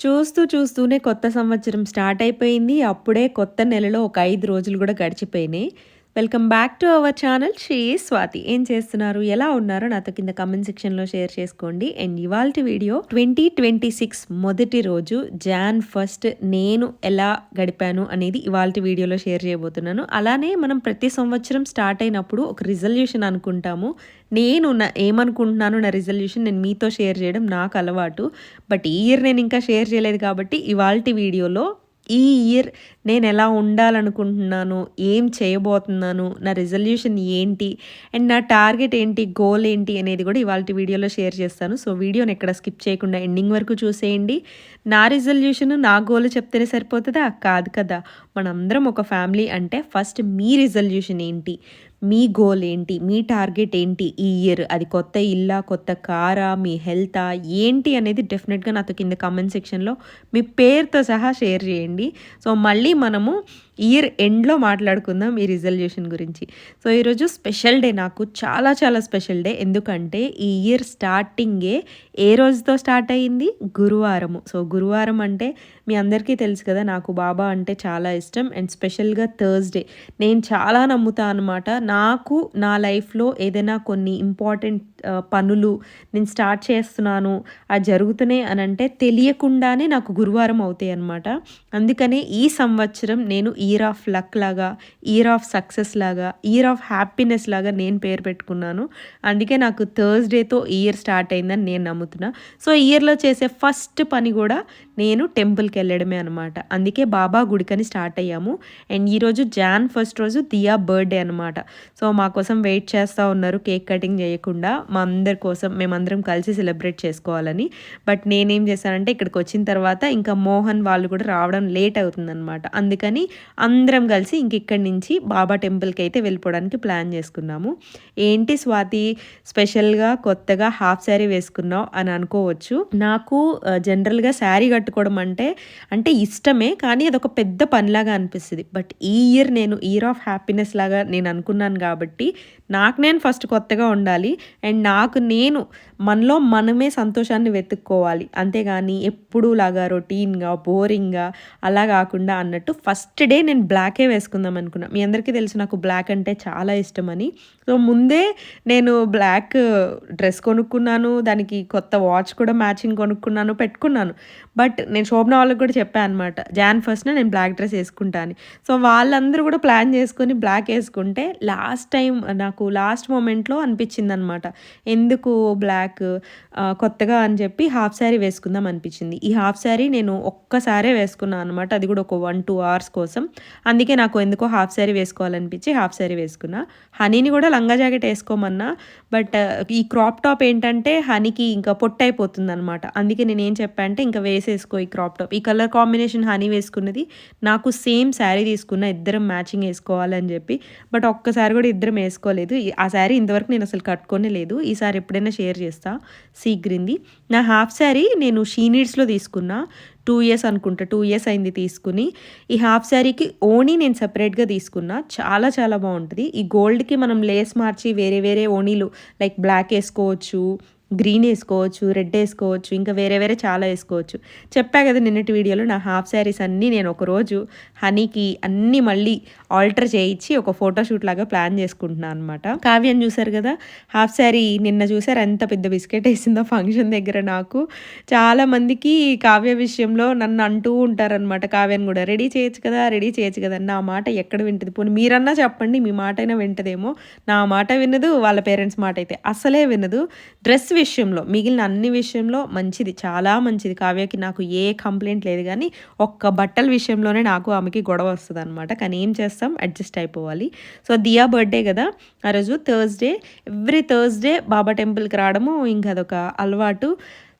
చూస్తూ చూస్తూనే కొత్త సంవత్సరం స్టార్ట్ అయిపోయింది. అప్పుడే కొత్త నెలలో ఒక ఐదు రోజులు కూడా గడిచిపోయినాయి. Welcome back to our channel Sri Swathi. ఏం చేస్తున్నారు? ఎలా ఉన్నారో నాతో కింద కమెంట్ సెక్షన్‌లో షేర్ చేసుకోండి. అండ్ ఇవాల్టి వీడియో 2026 మొదటి రోజు జాన్ ఫస్ట్ నేను ఎలా గడిపాను అనేది ఇవాల్టి వీడియోలో షేర్ చేయబోతున్నాను. అలానే మనం ప్రతి సంవత్సరం స్టార్ట్ అయినప్పుడు ఒక రిజల్యూషన్ అనుకుంటాము. నేను నా ఏమనుకుంటున్నాను నా రిజల్యూషన్ నేను మీతో షేర్ చేయడం నాకు అలవాటు. బట్ ఈ ఇయర్ నేను ఇంకా షేర్ చేయలేదు కాబట్టి ఇవాల్టి వీడియోలో ఈ ఇయర్ నేను ఎలా ఉండాలనుకుంటున్నాను, ఏం చేయబోతున్నాను, నా రిజల్యూషన్ ఏంటి, అండ్ నా టార్గెట్ ఏంటి, గోల్ ఏంటి అనేది కూడా ఇవాల్టి వీడియోలో షేర్ చేస్తాను. సో వీడియోని ఎక్కడ స్కిప్ చేయకుండా ఎండింగ్ వరకు చూసేయండి. నా రిజల్యూషన్, నా గోల్ చెప్తేనే సరిపోతుందా కాదు కదా! మనందరం ఒక ఫ్యామిలీ అంటే ఫస్ట్ మీ రిజల్యూషన్ ఏంటి? మీ గోల్ ఏంటి? మీ టార్గెట్ ఏంటి ఈ ఇయర్? అది కొత్త ఇల్లా? కొత్త కారా? మీ హెల్తా? ఏంటి అనేది డెఫినెట్‌గా నాతో కింద కామెంట్ సెక్షన్‌లో మీ పేరుతో సహా షేర్ చేయండి. సో మళ్ళీ మనము ఇయర్ ఎండ్‌లో మాట్లాడుకుందాం ఈ రిజల్యూషన్ గురించి. సో ఈరోజు స్పెషల్ డే నాకు చాలా చాలా స్పెషల్ డే. ఎందుకంటే ఈ ఇయర్ స్టార్టింగే ఏ రోజుతో స్టార్ట్ అయింది? గురువారము. సో గురువారం అంటే మీ అందరికీ తెలుసు కదా! నాకు బాబా అంటే చాలా ఇష్టం. అండ్ స్పెషల్‌గా థర్స్‌డే. నేను చాలా నమ్ముతా అనమాట. నాకు నా లైఫ్‌లో ఏదైనా కొన్ని ఇంపార్టెంట్ పనులు నేను స్టార్ట్ చేస్తున్నాను, అది జరుగుతున్నాయి అని అంటే తెలియకుండానే నాకు గురువారం అవుతాయి అనమాట. అందుకనే ఈ సంవత్సరం నేను ఈ ఇయర్ ఆఫ్ లక్ లాగా, ఇయర్ ఆఫ్ సక్సెస్ లాగా, ఇయర్ ఆఫ్ హ్యాపీనెస్ లాగా నేను పేరు పెట్టుకున్నాను. అందుకే నాకు థర్స్‌డేతో ఇయర్ స్టార్ట్ అయిందని నేను నమ్ముతున్నా. సో ఇయర్‌లో చేసే ఫస్ట్ పని కూడా నేను టెంపుల్కి వెళ్ళడమే అనమాట. అందుకే బాబా గుడికని స్టార్ట్ అయ్యాము. అండ్ ఈరోజు జాన్ ఫస్ట్ రోజు దియా బర్త్‌డే అనమాట. సో మా కోసం వెయిట్ చేస్తూ ఉన్నారు కేక్ కటింగ్ చేయకుండా. మా అందరి కోసం మేమందరం కలిసి సెలబ్రేట్ చేసుకోవాలని. బట్ నేనేం చేశానంటే ఇక్కడికి వచ్చిన తర్వాత ఇంకా మోహన్ వాళ్ళు కూడా రావడం లేట్ అవుతుందన్నమాట అందుకని అందరం కలిసి ఇంక ఇక్కడి నుంచి బాబా టెంపుల్‌కి అయితే వెళ్ళిపోవడానికి ప్లాన్ చేసుకున్నాము. ఏంటి స్వాతి స్పెషల్‌గా కొత్తగా హాఫ్ శారీ వేసుకున్నావు అని అనుకోవచ్చు. నాకు జనరల్‌గా శారీ కట్టుకోవడం అంటే, అంటే ఇష్టమే. కానీ అదొక పెద్ద పనిలాగా అనిపిస్తుంది బట్ ఈ ఇయర్ నేను ఇయర్ ఆఫ్ హ్యాపీనెస్ లాగా నేను అనుకున్నాను కాబట్టి నాకు నేను ఫస్ట్ కొత్తగా ఉండాలి. అండ్ నాకు నేను మనలో మనమే సంతోషాన్ని వెతుక్కోవాలి. అంతేగాని ఎప్పుడూలాగా రొటీన్‌గా, బోరింగ్‌గా అలా కాకుండా అన్నట్టు ఫస్ట్ డే నేను బ్లాకే వేసుకుందాం అనుకున్నా. మీ అందరికీ తెలుసు నాకు బ్లాక్ అంటే చాలా ఇష్టమని. సో ముందే నేను బ్లాక్ డ్రెస్ కొనుక్కున్నాను. దానికి కొత్త వాచ్ కూడా మ్యాచింగ్ కొనుక్కున్నాను, పెట్టుకున్నాను. బట్ నేను శోభన వాళ్ళకి కూడా చెప్పాను అనమాట. జాన్ ఫస్ట్‌న నేను బ్లాక్ డ్రెస్ వేసుకుంటాను సో వాళ్ళందరూ కూడా ప్లాన్ చేసుకొని బ్లాక్ వేసుకుంటే లాస్ట్ టైం నాకు లాస్ట్ మొమెంట్‌లో అనిపించిందనమాట. ఎందుకు బ్లాక్ కొత్తగా అని చెప్పి హాఫ్ శారీ వేసుకుందాం అనిపించింది. ఈ హాఫ్ శారీ నేను ఒక్కసారే వేసుకున్నాను అనమాట. అది కూడా ఒక 1, 2 అవర్స్ కోసం. అందుకే నాకు ఎందుకో హాఫ్ శారీ వేసుకోవాలనిపించి హాఫ్ శారీ వేసుకున్నా. హనీని కూడా లంగా జాకెట్ వేసుకోమన్నా బట్ ఈ క్రాప్ టాప్ ఏంటంటే హనీకి ఇంకా పొట్టయిపోతుందనమాట. అందుకే నేనేం చెప్పా అంటే ఇంకా వేసేసుకో ఈ క్రాప్ టాప్. ఈ కలర్ కాంబినేషన్ హనీ వేసుకున్నది. నాకు సేమ్ శారీ తీసుకున్న ఇద్దరం మ్యాచింగ్ వేసుకోవాలని చెప్పి. బట్ ఒక్కసారి కూడా ఇద్దరం వేసుకోలేదు ఆ శారీ ఇంతవరకు నేను అసలు కట్టుకొనే లేదు. ఈసారి ఎప్పుడైనా షేర్ చేస్తా. సీ గ్రీన్‌ది. నా హాఫ్ శారీ నేను షీ నీడ్స్‌లో తీసుకున్నా. టూ ఇయర్స్ అనుకుంటా. టూ ఇయర్స్ అయింది తీసుకుని ఈ హాఫ్ శారీకి ఓణీ నేను సెపరేట్‌గా తీసుకున్నా. చాలా చాలా బాగుంటుంది ఈ గోల్డ్‌కి మనం లేస్ మార్చి వేరే వేరే ఓణీలు లైక్ బ్లాక్ వేసుకోవచ్చు గ్రీన్ వేసుకోవచ్చు రెడ్ వేసుకోవచ్చు ఇంకా వేరే వేరే చాలా వేసుకోవచ్చు చెప్పా కదా నిన్నటి వీడియోలో నా హాఫ్ శారీస్ అన్నీ నేను ఒకరోజు హనీకి అన్నీ మళ్ళీ ఆల్టర్ చేయించి ఒక ఫోటోషూట్ లాగా ప్లాన్ చేసుకుంటున్నాను అనమాట. కావ్యం చూసారు కదా! హాఫ్ శారీ నిన్న చూసారు ఎంత పెద్ద బిస్కెట్ వేసిందో ఫంక్షన్ దగ్గర నాకు. చాలామందికి కావ్య విషయంలో నన్ను అంటూ ఉంటారనమాట. కావ్యం కూడా రెడీ చేయొచ్చు కదా! రెడీ చేయొచ్చు కదా! నా మాట ఎక్కడ వింటది? పోనీ మీరన్నా చెప్పండి మీ మాట అయినా వింటదేమో. నా మాట వినదు. వాళ్ళ పేరెంట్స్ మాట అయితే అసలే వినదు. డ్రెస్ విషయంలో మిగిలిన అన్ని విషయంలో మంచిది. చాలా మంచిది. కావ్యకి నాకు ఏ కంప్లైంట్ లేదు కానీ ఒక్క బట్టల విషయంలోనే నాకు ఆమెకి గొడవ వస్తుంది అనమాట కానీ ఏం చేస్తాం అడ్జస్ట్ అయిపోవాలి. సో దియా బర్త్‌డే కదా! ఆ రోజు థర్స్‌డే. ఎవ్రీ థర్స్‌డే బాబా టెంపుల్‌కి రావడము ఇంకా అదొక అలవాటు.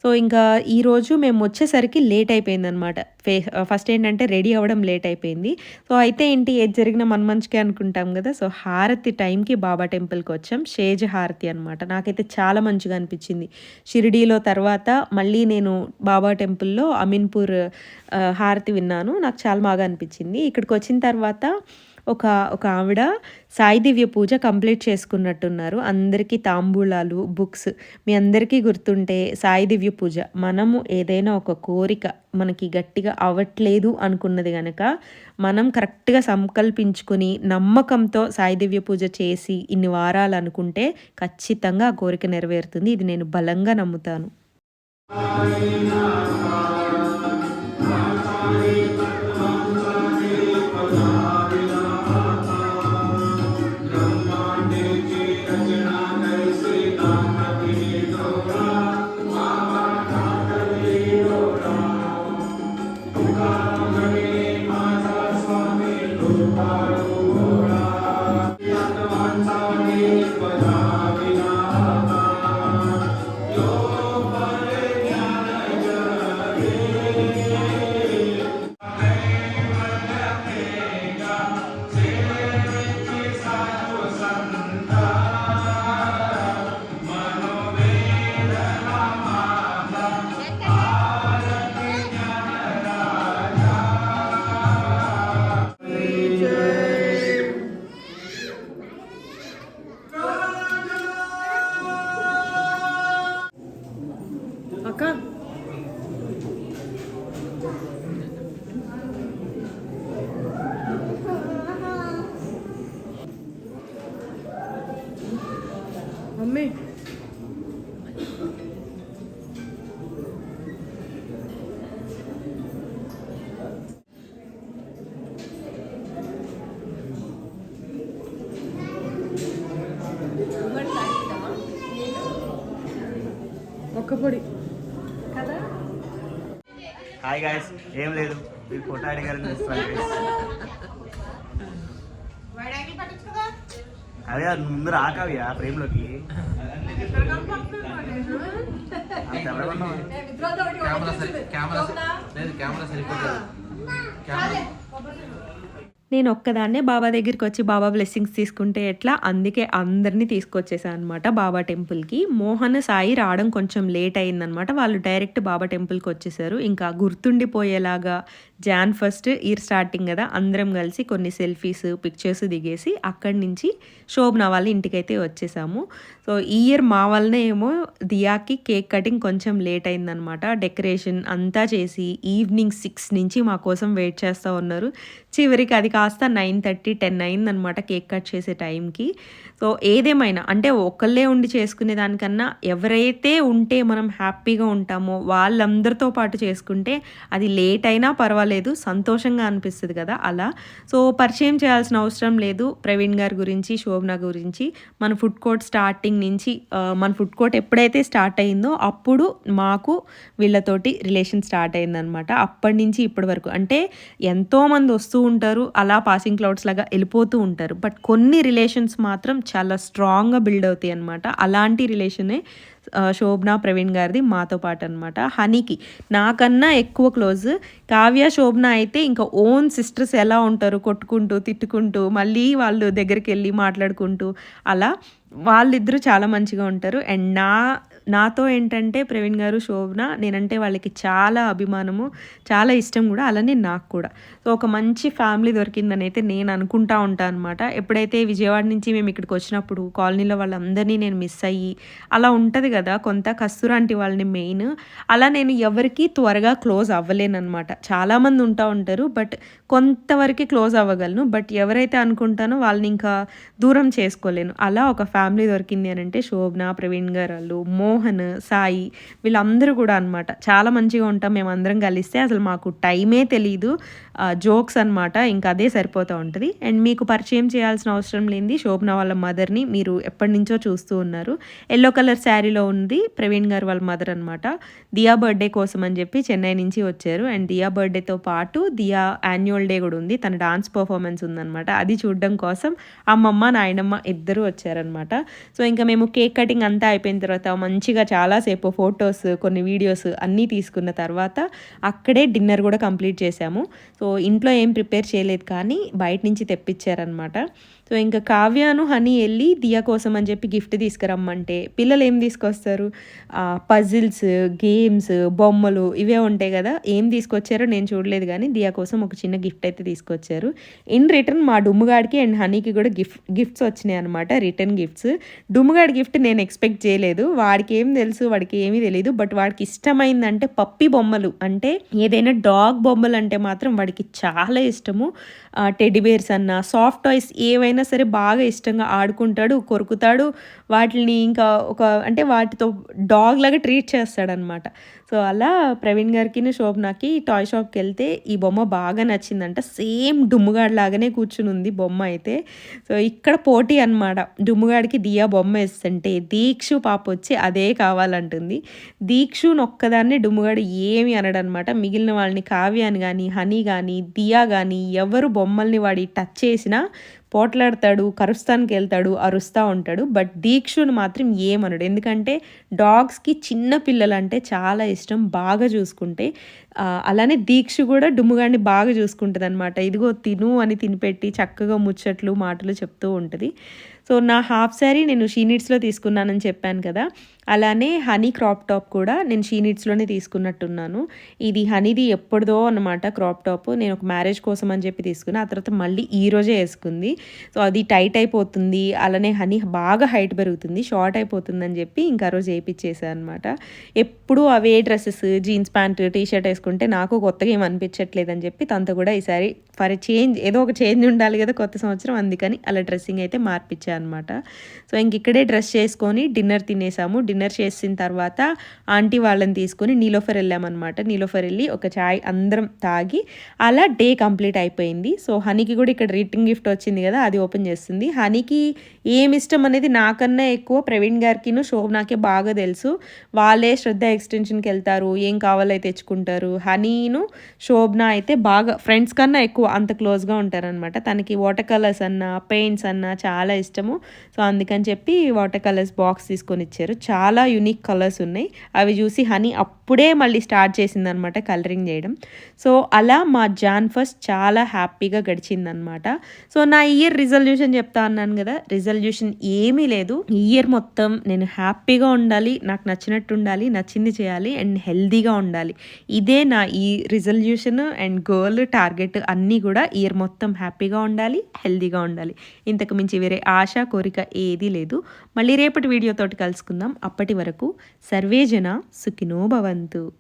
సో ఇంకా ఈరోజు మేము వచ్చేసరికి లేట్ అయిపోయిందనమాట. ఫే ఫస్ట్ ఏంటంటే రెడీ అవ్వడం లేట్ అయిపోయింది. సో అయితే ఏంటి ఏది జరిగిన మన మంచికే అనుకుంటాం కదా! సో హారతి టైంకి బాబా టెంపుల్‌కి వచ్చాం. షేజ్ హారతి అనమాట. నాకైతే చాలా మంచిగా అనిపించింది. షిరిడీలో తర్వాత మళ్ళీ నేను బాబా టెంపుల్‌లో అమీన్‌పూర్ హారతి విన్నాను. నాకు చాలా బాగా అనిపించింది. ఇక్కడికి వచ్చిన తర్వాత ఒక ఒక ఆవిడ సాయి దివ్య పూజ కంప్లీట్ చేసుకున్నట్టున్నారు. అందరికీ తాంబూలాలు బుక్స్ మీ అందరికీ గుర్తుంటే సాయి దివ్య పూజ. మనము ఏదైనా ఒక కోరిక మనకి గట్టిగా అవ్వట్లేదు అనుకున్నది కనుక మనం కరెక్ట్గా సంకల్పించుకుని నమ్మకంతో సాయి దివ్య పూజ చేసి ఇన్ని వారాలు అనుకుంటే ఖచ్చితంగా ఆ కోరిక నెరవేరుతుంది. ఇది నేను బలంగా నమ్ముతాను. పొడి హాయ్ గాయస్ ఏం లేదు. మీరు ఫోటో అడిగారని చూస్తాను అదే అది ముందు రాకవ్యా ఎవరన్నా కెమెరా కెమెరా సరిపోతుంది కెమెరా నేను ఒక్కదాన్నే బాబా దగ్గరికి వచ్చి బాబా బ్లెస్సింగ్స్ తీసుకుంటే ఎట్లా? అందుకే అందరినీ తీసుకొచ్చేసాను అనమాట బాబా టెంపుల్కి. మోహన్ సాయి రావడం కొంచెం లేట్ అయిందనమాట వాళ్ళు డైరెక్ట్ బాబా టెంపుల్కి వచ్చేసారు ఇంకా గుర్తుండిపోయేలాగా జాన్ ఫస్ట్ ఇయర్ స్టార్టింగ్ కదా అందరం కలిసి కొన్ని సెల్ఫీస్ పిక్చర్స్ దిగేసి అక్కడి నుంచి శోభన వాళ్ళ ఇంటికైతే వచ్చేసాము. సో ఈ ఇయర్ మా వల్లనే ఏమో దియాకి కేక్ కటింగ్ కొంచెం లేట్ అయిందనమాట డెకరేషన్ అంతా చేసి ఈవినింగ్ సిక్స్ నుంచి మా కోసం వెయిట్ చేస్తూ ఉన్నారు. చివరికి అది కాస్త నైన్ థర్టీ టెన్ అయిందనమాట కేక్ కట్ చేసే టైంకి. సో ఏదేమైనా అంటే ఒకళ్ళే ఉండి చేసుకునే దానికన్నా ఎవరైతే ఉంటే మనం హ్యాపీగా ఉంటామో వాళ్ళందరితో పాటు చేసుకుంటే అది లేట్ అయినా పర్వాలేదు సంతోషంగా అనిపిస్తుంది కదా అలా. సో పరిచయం చేయాల్సిన అవసరం లేదు ప్రవీణ్ గారి గురించి శోభన గురించి. మన ఫుడ్ కోర్ట్ స్టార్టింగ్ నుంచి మన ఫుడ్ కోర్ట్ ఎప్పుడైతే స్టార్ట్ అయిందో అప్పుడు మాకు వీళ్ళతోటి రిలేషన్ స్టార్ట్ అయిందనమాట. అప్పటి నుంచి ఇప్పటి వరకు. అంటే ఎంతోమంది వస్తూ ఉంటారు అలా పాసింగ్ క్లౌడ్స్ లాగా వెళ్ళిపోతూ ఉంటారు. బట్ కొన్ని రిలేషన్స్ మాత్రం చాలా స్ట్రాంగ్గా బిల్డ్ అవుతాయి అనమాట అలాంటి రిలేషనే శోభన ప్రవీణ్ గారిది మాతో పాటు అనమాట హనీకి నాకన్నా ఎక్కువ క్లోజ్ కావ్య శోభన అయితే ఇంకా ఓన్ సిస్టర్స్ ఎలా ఉంటారు కొట్టుకుంటూ తిట్టుకుంటూ మళ్ళీ వాళ్ళు దగ్గరికి వెళ్ళి మాట్లాడుకుంటూ అలా వాళ్ళిద్దరూ చాలా మంచిగా ఉంటారు. అండ్ నా నాతో ఏంటంటే ప్రవీణ్ గారు శోభన నేనంటే వాళ్ళకి చాలా అభిమానము చాలా ఇష్టం కూడా అలానే నాకు కూడా. సో ఒక మంచి ఫ్యామిలీ దొరికిందని అయితే నేను అనుకుంటా ఉంటాను అనమాట ఎప్పుడైతే విజయవాడ నుంచి మేము ఇక్కడికి వచ్చినప్పుడు కాలనీలో వాళ్ళందరినీ నేను మిస్ అయ్యి అలా ఉంటుంది కదా కొంత కస్తూరాంటి వాళ్ళని మెయిన్ అలా నేను ఎవరికి త్వరగా క్లోజ్ అవ్వలేనమాట చాలామంది ఉంటా ఉంటారు బట్ కొంతవరకు క్లోజ్ అవ్వగలను. బట్ ఎవరైతే అనుకుంటానో వాళ్ళని ఇంకా దూరం చేసుకోలేను. అలా ఒక ఫ్యామిలీ దొరికింది అని అంటే శోభన ప్రవీణ్ గారు వాళ్ళు మో మోహన్ సాయి వీళ్ళందరూ కూడా అనమాట చాలా మంచిగా ఉంటాం మేము అందరం కలిస్తే అసలు మాకు టైమే తెలియదు జోక్స్ అనమాట ఇంకా అదే సరిపోతూ ఉంటుంది. అండ్ మీకు పరిచయం చేయాల్సిన అవసరం లేనిది శోభన వాళ్ళ మదర్ని మీరు ఎప్పటి నుంచో చూస్తూ ఉన్నారు. ఎల్లో కలర్ శారీలో ఉంది ప్రవీణ్ గారు వాళ్ళ మదర్ అనమాట దియా బర్త్డే కోసం అని చెప్పి చెన్నై నుంచి వచ్చారు. అండ్ దియా బర్త్డేతో పాటు దియా యాన్యువల్ డే కూడా ఉంది. తన డాన్స్ పర్ఫార్మెన్స్ ఉందన్నమాట. అది చూడడం కోసం అమ్మమ్మ నాయనమ్మ ఇద్దరు వచ్చారనమాట సో ఇంకా మేము కేక్ కటింగ్ అంతా అయిపోయిన తర్వాత మంచి మంచిగా చాలాసేపు ఫొటోస్ కొన్ని వీడియోస్ అన్నీ తీసుకున్న తర్వాత అక్కడే డిన్నర్ కూడా కంప్లీట్ చేశాము. సో ఇంట్లో ఏం ప్రిపేర్ చేయలేదు కానీ బయట నుంచి తెప్పించారనమాట సో ఇంకా కావ్యాను హనీ వెళ్ళి దియా కోసం అని చెప్పి గిఫ్ట్ తీసుకురమ్మంటే పిల్లలు ఏం తీసుకొస్తారు? పజిల్స్ గేమ్స్ బొమ్మలు ఇవే ఉంటాయి కదా. ఏం తీసుకొచ్చారో నేను చూడలేదు కానీ దియా కోసం ఒక చిన్న గిఫ్ట్ అయితే తీసుకొచ్చారు. ఇన్ రిటర్న్ మా డుమ్ముగాడికి అండ్ హనీకి కూడా గిఫ్ట్ గిఫ్ట్స్ వచ్చినాయి అనమాట రిటర్న్ గిఫ్ట్స్ డుమ్ముగాడి గిఫ్ట్ నేను ఎక్స్పెక్ట్ చేయలేదు. వాడికి ఏం తెలుసు వాడికి ఏమీ తెలియదు బట్ వాడికి ఇష్టమైందంటే పప్పి బొమ్మలు. అంటే ఏదైనా డాగ్ బొమ్మలు అంటే మాత్రం వాడికి చాలా ఇష్టము. టెడ్డీబేర్స్ అన్న సాఫ్ట్ టాయ్స్ ఏవైనా సరే బాగా ఇష్టంగా ఆడుకుంటాడు కొరుకుతాడు. వాటిని ఇంకా ఒక అంటే వాటితో డాగ్ లాగా ట్రీట్ చేస్తాడనమాట సో అలా ప్రవీణ్ గారికి శోభనాకి టాయ్ షాప్కి వెళ్తే ఈ బొమ్మ బాగా నచ్చిందంట. సేమ్ డుమ్ముగాడు లాగానే కూర్చుని ఉంది బొమ్మ అయితే. సో ఇక్కడ పోటీ అనమాట డుమ్ముగాడికి దియా బొమ్మ వేస్తుంటే దీక్షు పాప వచ్చి అదే కావాలంటుంది. దీక్షు ఒక్కదాన్ని డుమ్ముగాడు ఏమి అనడనమాట మిగిలిన వాళ్ళని కావ్యాన్ని కానీ హనీ కానీ దియా కానీ ఎవరు బొమ్మల్ని వాడి టచ్ చేసినా పోట్లాడతాడు కరుస్తానికి వెళ్తాడు అరుస్తూ ఉంటాడు. బట్ దీక్షుని మాత్రం ఏమనడు. ఎందుకంటే డాగ్స్కి చిన్న పిల్లలు అంటే చాలా ఇష్టం బాగా చూసుకుంటే. అలానే దీక్ష కూడా డుమ్ముగాడిని బాగా చూసుకుంటుంది అనమాట ఇదిగో తిను అని తినిపెట్టి చక్కగా ముచ్చట్లు మాటలు చెప్తూ ఉంటుంది. సో నా హాఫ్ శారీ నేను షీనిట్స్లో తీసుకున్నానని చెప్పాను కదా. అలానే హనీ క్రాప్ టాప్ కూడా నేను షీనిట్స్లోనే తీసుకున్నట్టున్నాను. ఇది హనీది ఎప్పుడుదో అనమాట క్రాప్ టాప్. నేను ఒక మ్యారేజ్ కోసం అని చెప్పి తీసుకున్నా. ఆ తర్వాత మళ్ళీ ఈ రోజే వేసుకుంది. సో అది టైట్ అయిపోతుంది. అలానే హనీ బాగా హైట్ పెరుగుతుంది. షార్ట్ అయిపోతుంది అని చెప్పి ఇంకా ఆ రోజు వేయించేసాను అనమాట ఎప్పుడు అవే dresses jeans pant T shirt వేసుకుంటే నాకు కొత్తగా ఏం అనిపించట్లేదు అని చెప్పి తనతో కూడా ఈసారి ఫర్ చేంజ్ ఏదో ఒక చేంజ్ ఉండాలి కదా కొత్త సంవత్సరం. అందుకని అలా డ్రెస్సింగ్ అయితే మార్పించాను అనమాట సో ఇంక ఇక్కడే డ్రెస్ చేసుకొని డిన్నర్ తినేసాము. డిన్నర్ చేసిన తర్వాత ఆంటీ వాళ్ళని తీసుకొని నీలోఫర్ వెళ్ళామన్నమాట. నీలోఫర్ వెళ్ళి ఒక చాయ్ అందరం తాగి అలా డే కంప్లీట్ అయిపోయింది. సో హనీకి కూడా ఇక్కడ రిటర్న్ గిఫ్ట్ వచ్చింది కదా అది ఓపెన్ చేస్తుంది. హనీకి ఏమి ఇష్టం అనేది నాకన్నా ఎక్కువ ప్రవీణ్ గారికిను శోభనాకే బాగా తెలుసు. వాళ్ళే శ్రద్ధ ఎక్స్టెన్షన్కి వెళ్తారు ఏం కావాలో తెచ్చుకుంటారు. హనీను శోభన అయితే బాగా ఫ్రెండ్స్ కన్నా ఎక్కువ అంత క్లోజ్గా ఉంటారనమాట తనకి వాటర్ కలర్స్ అన్న పెయింట్స్ అన్న చాలా ఇష్టము. సో అందుకని చెప్పి వాటర్ కలర్స్ బాక్స్ తీసుకొని ఇచ్చారు. చాలా చాలా యునిక్ కలర్స్ ఉన్నాయి. అవి చూసి హనీ అప్ అప్పుడే మళ్ళీ స్టార్ట్ చేసిందనమాట కలరింగ్ చేయడం. సో అలా మా జాన్ ఫస్ట్ చాలా హ్యాపీగా గడిచిందనమాట. సో నా ఇయర్ రిజల్యూషన్ చెప్తా అన్నాను కదా రిజల్యూషన్ ఏమీ లేదు. ఇయర్ మొత్తం నేను హ్యాపీగా ఉండాలి నాకు నచ్చినట్టు ఉండాలి నచ్చింది చేయాలి అండ్ హెల్దీగా ఉండాలి. ఇదే నా ఈ రిజల్యూషన్ అండ్ గోల్ టార్గెట్ అన్నీ కూడా ఇయర్ మొత్తం హ్యాపీగా ఉండాలి హెల్దీగా ఉండాలి. ఇంతకు మించి వేరే ఆశ కోరిక ఏదీ లేదు. మళ్ళీ రేపటి వీడియోతోటి కలుసుకుందాం. అప్పటి వరకు సర్వేజన సుఖినో భవంతు. bantu.